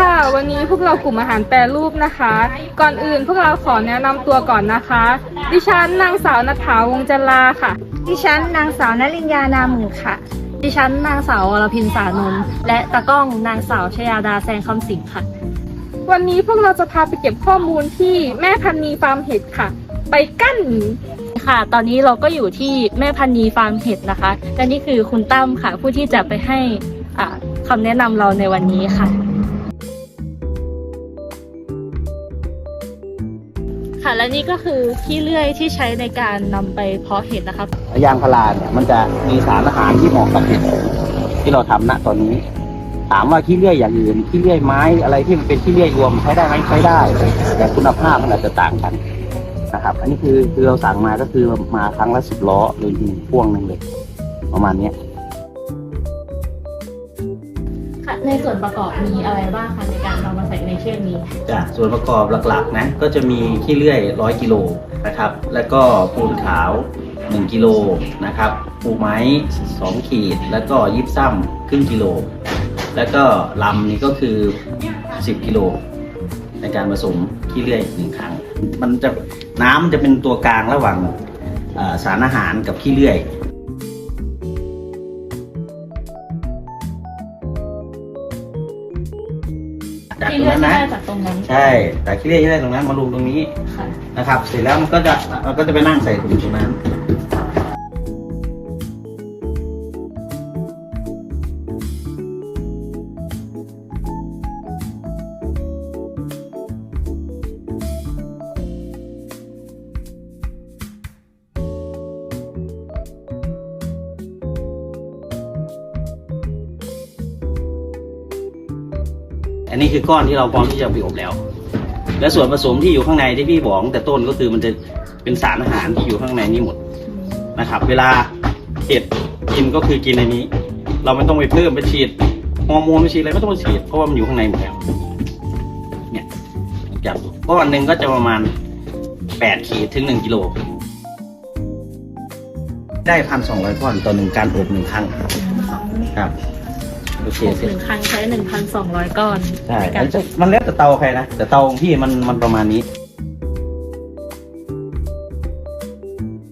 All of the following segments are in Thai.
ค่ะ วันนี้พวกเรากลุ่มอาหารแปรรูปนะคะ ก่อนอื่นพวกเราขอแนะนำตัวก่อนนะคะ ดิฉันนางสาวนัฐาวงศ์จันลาค่ะ ดิฉันนางสาวนลินยานาหมือค่ะ ดิฉันนางสาววรพินสานนท์และตากล้องนางสาวชยาดาแซงคำสิงค่ะ วันนี้พวกเราจะพาไปเก็บข้อมูลที่แม่พันนีฟาร์มเห็ดค่ะ ไปกั้นค่ะ ตอนนี้เราก็อยู่ที่แม่พันนีฟาร์มเห็ดนะคะและนี่คือคุณตั้มค่ะ ผู้ที่จะไปให้อ่าคำแนะนำเราในวันนี้ค่ะ ค่ะ และนี่ก็คือขี้เลื่อยที่ใช้ในการนำไปเพาะเห็ดนะคะยางพาราเนี่ยมันจะมีสารอาหารที่เหมาะกับเห็ดที่เราทำณตอนนี้ ถามว่าขี้เลื่อยอย่างอื่นขี้เลื่อยไม้อะไรที่มันเป็นขี้เลื่อยรวมใช้ได้ไหมใช้ได้ แต่คุณภาพมันอาจจะต่างกันนะครับ อันนี้คือคือเราสั่งมาก็คือมาครั้งละสิบล้อเลยหนึ่งพ่วงหนึ่งเลยประมาณเนี้ย ในส่วนประกอบมีอะไรบ้างคะในการนำมาใส่ในเชือกนี้จ้ะส่วนประกอบหลักๆนะก็จะมีขี้เลื่อยร้อยกิโลนะครับ แล้วก็ปูนขาว 1 กิโลนะครับปูไม้ 2 ขีด แล้วก็ยิบซ้ำครึ่งกิโล แล้วก็ลำนี่ก็คือ 10 กิโล ในการผสมขี้เลื่อยหนึ่งครั้ง มันจะน้ำมันจะเป็นตัวกลางระหว่างสารอาหารกับขี้เลื่อย ตรงเลือกนั้นที่นะได้จากตรงนั้นใช่แต่ขี้เลื่อยที่ได้ตรงนั้นมาลงตรงนี้ค่ะนะครับ เสร็จแล้วมันก็จะมันก็จะไปนั่งใส่ถุงตรงนั้น อันนี้คือก้อนที่เราพร้อมที่จะไปอบแล้ว และส่วนผสมที่อยู่ข้างในที่พี่บอกแต่ต้นก็คือมันจะเป็นสารอาหารที่อยู่ข้างในนี้หมดนะครับ เวลาเห็ดกินก็คือกินในนี้ เราไม่ต้องไปเพิ่มไปฉีดฮอร์โมนไปฉีดอะไรไม่ต้องไปฉีดเพราะว่ามันอยู่ข้างในหมดแล้วเนี่ยจับก้อนหนึ่งก็จะประมาณแปดขีดถึงหนึ่งกิโลได้พันสองร้อยก้อนต่อหนึ่งการอบหนึ่งครั้งครับ โอเคอบเสร็หจนึ่งครั้งใช้หนึ่งพันสองร้อยก้อนใช่ในการมันจะมันแล้วแต่เตาใครนะ แต่เตาของพี่มันมันประมาณนี้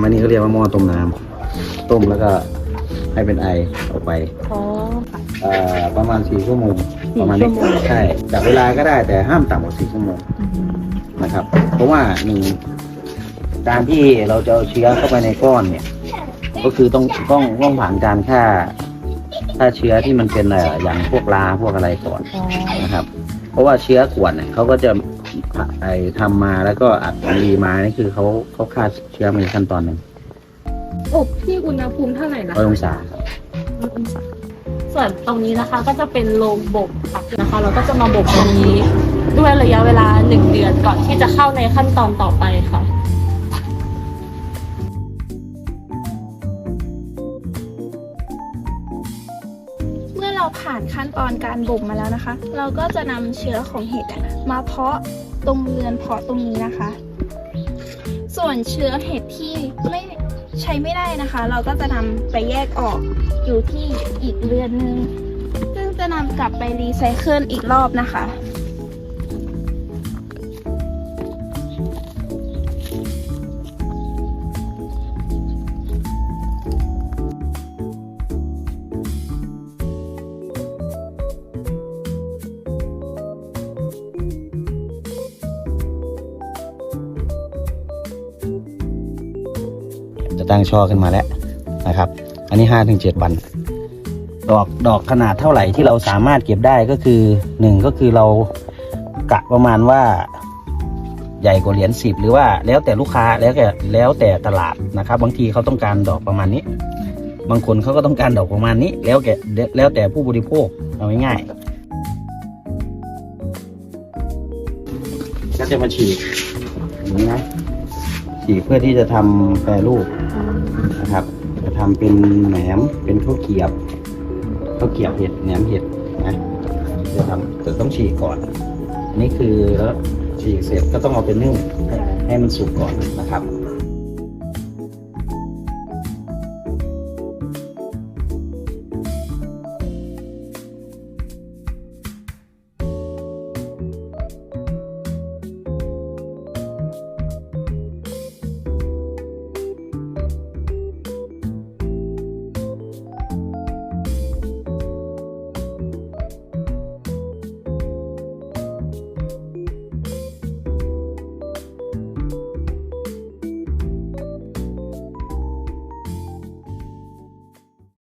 มันนี่ก็เรียกว่าหม้อต้มน้ำต้มแล้วก็ให้เป็นไอออกไป อ๋อ เอ่อประมาณสี่ชั่วโมงสี่ประมาณนี้ชั่วโมง ใช่จับเวลาก็ได้แต่ห้ามต่ำกว่าสี่ชั่วโมงอืมนะครับ เพราะว่าหนึ่งการที่เราจะเอาเชื้อเข้าไปในก้อนเนี่ย ก็คือต้องต้องต้องผ่านการฆ่า ฆ่าเชื้อที่มันเป็นเอ่ออย่างพวกลาพวกอะไรก่อนอ๋อนะครับ เพราะว่าเชื้อขวดเนี่ยเขาก็จะไอทำมาแล้วก็อัดรีมานี่คือเขาเขาฆ่าเชื้อมีขั้นตอนหนึ่งอบที่อุณหภูมิเท่าไหร่นะร้อยองศาส่วนตรงนี้นะคะก็จะเป็นโรงบ่มค่ะนะคะ เราก็จะมาบ่มตรงนี้ ด้วยระยะเวลาหนึ่งเดือนก่อนที่จะเข้าในขั้นตอนต่อไปค่ะ ผ่านขั้นตอนการบ่มมาแล้วนะคะ เราก็จะนำเชื้อของเห็ดมาเพาะตรงเรือนเพาะตรงนี้นะคะ ส่วนเชื้อเห็ดที่ไม่ใช้ไม่ได้นะคะ เราก็จะนำไปแยกออกอยู่ที่อีกเรือนนึง ซึ่งจะนำกลับไปรีไซเคิลอีกรอบนะคะ ตั้งช่อขึ้นมาแล้วนะครับ อันนี้ห้าถึงเจ็ดวัน ดอกดอกขนาดเท่าไหร่ที่เราสามารถเก็บได้ก็คือหนึ่งก็คือเรากะประมาณว่าใหญ่กว่าเหรียญสิบหรือว่าแล้วแต่ลูกค้าแล้วแต่แล้วแต่ตลาดนะครับ บางทีเขาต้องการดอกประมาณนี้ บางคนเขาก็ต้องการดอกประมาณนี้ แล้วแกแล้วแต่ผู้บริโภคเอาง่ายๆก็จะมาฉีกอย่างนี้นะีเพื่อที่จะทำแปรรูปนะครับ จะทำเป็นแหนมเป็นข้าวเกียบข้าวเกียบเห็ดแหนมเห็ดนะจะทำจะต้องฉีกก่อนนี่คือแล้วฉีกเสร็จก็ต้องเอาไปนึ่งให้มันสุกก่อนนะครับ